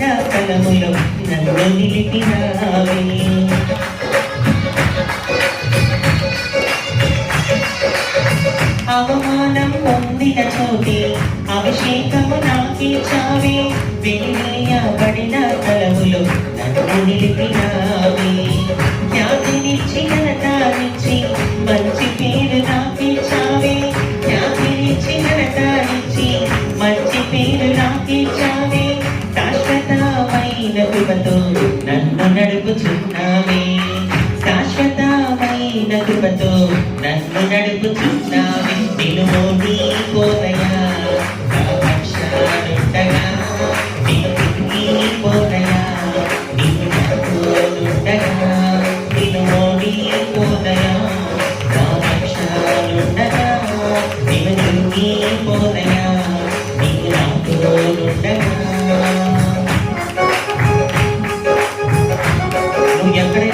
నా కలములో నన్ను నిలిపినావే. అవమానం పొందిన చోటే అభిషేకము నాకే చావే. వెలివేయబడిన తలములో నన్ను నిలిపినావే.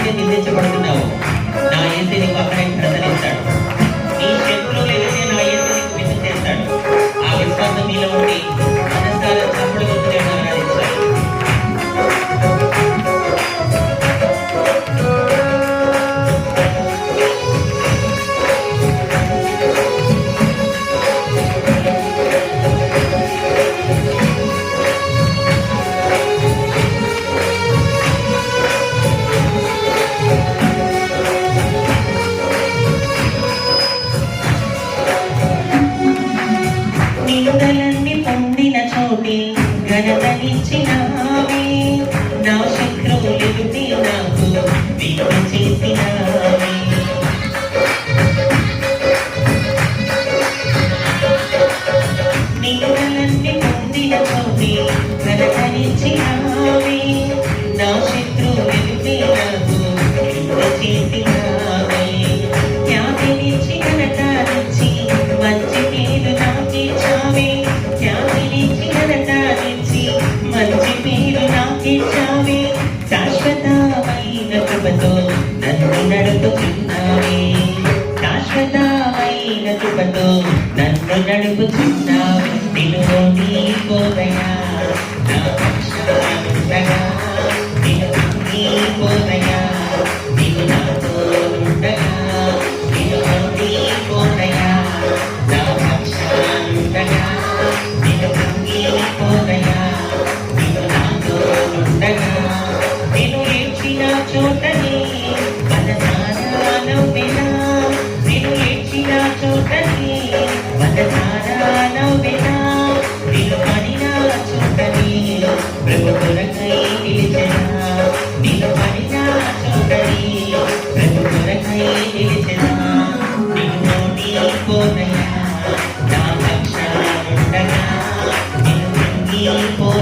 Ini. వెలుగలన్నీ పొందిన చోటి ఘనతనిచ్చిన నా శత్రువులు నాకు చేసినవి నిలువలన్నీ పొందిన చోటి ఘనతనిచ్చిన Bạch Tường nên nên ra nước bước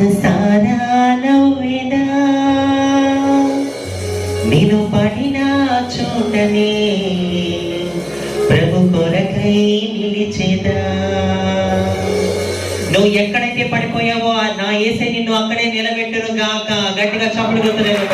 మనసారాలవ్వినా నేను పడిన చూడనే ప్రభు కొరకై నిలిచేదా? నువ్వు ఎక్కడైతే పడిపోయావో నా ఏసే నిన్ను అక్కడే నిలబెట్టును గాక గట్టిగా చప్పుడు కొత్తలేదు